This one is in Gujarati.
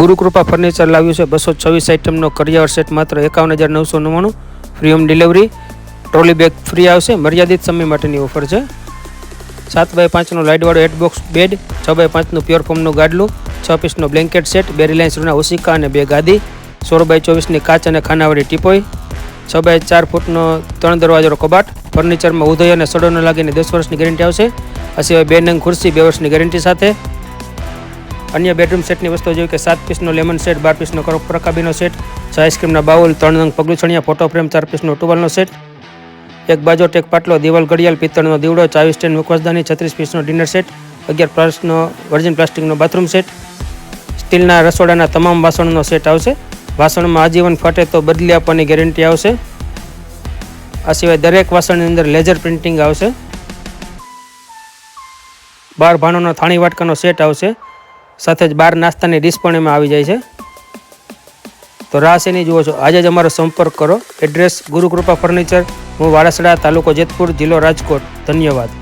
ગુરુકૃપા ફર્નિચર લાવ્યું છે. બસો છવ્વીસ આઇટમનો કરિયાવર સેટ માત્ર એકાવન હજાર નવસો નવ્વાણું. Free home delivery trolley bag free આવશે. મર્યાદિત સમય માટેની ઓફર છે. સાત બાય પાંચનો લાઇટવાળો હેડબોક્સ બેડ છ બાય પાંચનું પ્યોર ફોર્મનું ગાડલું, છ પીસનો બ્લેન્કેટ સેટ બે રિલાયન્સ રૂના ઓશિકા અને બે ગાદી, સોળ બાય ચોવીસની કાચ અને ખાનાવાળી ટીપોઈ છ બાય ચાર ફૂટનો ત્રણ દરવાજાનો કબાટ ફર્નિચરમાં ઉદય અને સડો ન લાગીને દસ વર્ષની ગેરંટી આવશે. આ સિવાય બે નંગ ખુરશી, બે વર્ષની ગેરંટી સાથે. અન્ય બેડરૂમ સેટની વસ્તુઓ જેવી કે સાત પીસનો લેમન સેટ બાર પીસનો પ્રકાબીનો સેટ છ આઈસ્ક્રીમના બાઉલ, ત્રણ રંગ પગલું છણિયા, ફોટો ફ્રેમ, ચાર પીસનો ટુવાલનો સેટ એક બાજોટ એક પાટલો, દિવાલ ઘડિયાળ, પિત્તળનો દીવડો ચાવી ટેન મુખવાસદાની, છત્રીસ પીસનો ડિનર સેટ અગિયાર પ્લાસ્ટનો વર્જિન પ્લાસ્ટિકનો બાથરૂમ સેટ સ્ટીલના રસોડાના તમામ વાસણનો સેટ આવશે. વાસણમાં આજીવન ફાટે તો બદલી આપવાની ગેરંટી આવશે. આ સિવાય દરેક વાસણની અંદર લેઝર પ્રિન્ટિંગ આવશે. બાર ભાણોનો થાણી વાટકાનો સેટ આવશે. સાથે જ બાર નાસ્તાની ડીશ પણ એમાં આવી જાય છે. તો રાસ એની જુઓ છો. આજે જ અમારો સંપર્ક કરો. એડ્રેસ ગુરુકૃપા ફર્નિચર હું વારાસડા તાલુકો જેતપુર, જિલ્લો રાજકોટ. ધન્યવાદ.